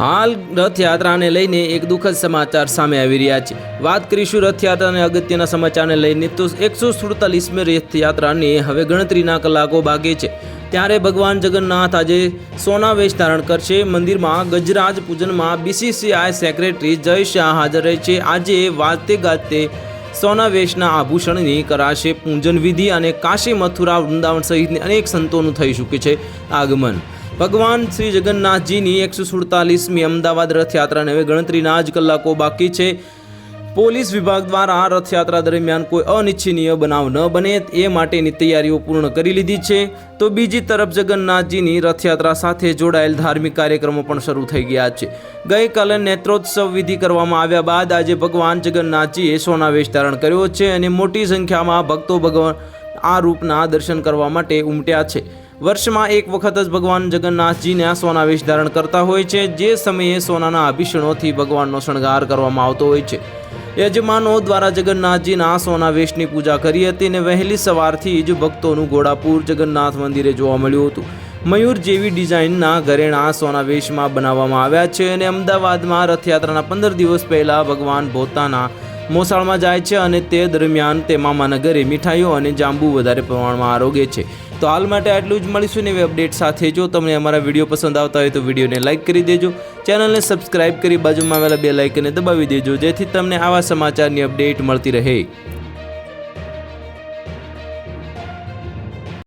હાલ રથયાત્રાને લઈને એક દુઃખદ સમાચાર સામે આવી રહ્યા છે. વાત કરીશું રથયાત્રાને અગત્યના સમાચારને લઈને તો એકસો સુડતાલીસમી રથયાત્રાને હવે ગણતરીના કલાકો બાકી છે. ત્યારે ભગવાન જગન્નાથ આજે સોના વેશ ધારણ કરશે. મંદિરમાં ગજરાજ પૂજનમાં બીસીસીઆઈ સેક્રેટરી જય શાહ હાજર રહે છે. આજે વાતે ગાતે સોના વેશના આભૂષણની કરાશે પૂજન વિધિ અને કાશી મથુરા વૃંદાવન સહિતની અનેક સંતોનું થઈ ચૂક્યું છે આગમન. ભગવાન શ્રી જગન્નાથજીની એકસો સુડતાલીસમી અમદાવાદ રથયાત્રાને હવે ગણતરીના જ કલાકો બાકી છે. પોલીસ વિભાગ દ્વારા રથયાત્રા દરમિયાન કોઈ અનિચ્છનીય બનાવ ન બને, એ માટેની તૈયારીઓ પૂર્ણ કરી લીધી છે. તો બીજી તરફ જગન્નાથજીની રથયાત્રા સાથે જોડાયેલ ધાર્મિક કાર્યક્રમો પણ શરૂ થઈ ગયા છે. ગઈકાલે નેત્રોત્સવ વિધિ કરવામાં આવ્યા બાદ આજે ભગવાન જગન્નાથજીએ સોના વેશ ધારણ કર્યો છે અને મોટી સંખ્યામાં ભક્તો ભગવાન આ રૂપના દર્શન કરવા માટે ઉમટ્યા છે. વર્ષમાં એક વખત જ ભગવાન જગન્નાથજીને આ સોનાવેશ ધારણ કરતા હોય છે. જે સમયે સોનાના આભૂષણોથી ભગવાનનો શણગાર કરવામાં આવતો હોય છે. યજમાનો દ્વારા જગન્નાથજીના સોનાવેશની પૂજા કરી હતી અને વહેલી સવારથી જ ભક્તોનું ઘોડાપુર જગન્નાથ મંદિરે જોવા મળ્યું હતું. મયુર જેવી ડિઝાઇનના ઘરેણા સોનાવેશમાં બનાવવામાં આવ્યા છે અને અમદાવાદમાં રથયાત્રાના પંદર દિવસ પહેલાં ભગવાન પોતાના મોસાળમાં જાય છે અને તે દરમિયાન તે મામાના ઘરે મીઠાઈઓ અને જાંબુ વધારે પ્રમાણમાં આરોગે છે. તો હાલ માટે આટલું જ મળીશું ને એવી અપડેટ સાથે. જો તમને અમારા વીડિયો પસંદ આવતા હોય તો વિડીયોને લાઇક કરી દેજો. ચેનલને સબસ્ક્રાઇબ કરી બાજુમાં આવેલા બે લાઇકને દબાવી દેજો, જેથી તમને આવા સમાચારની અપડેટ મળતી રહે.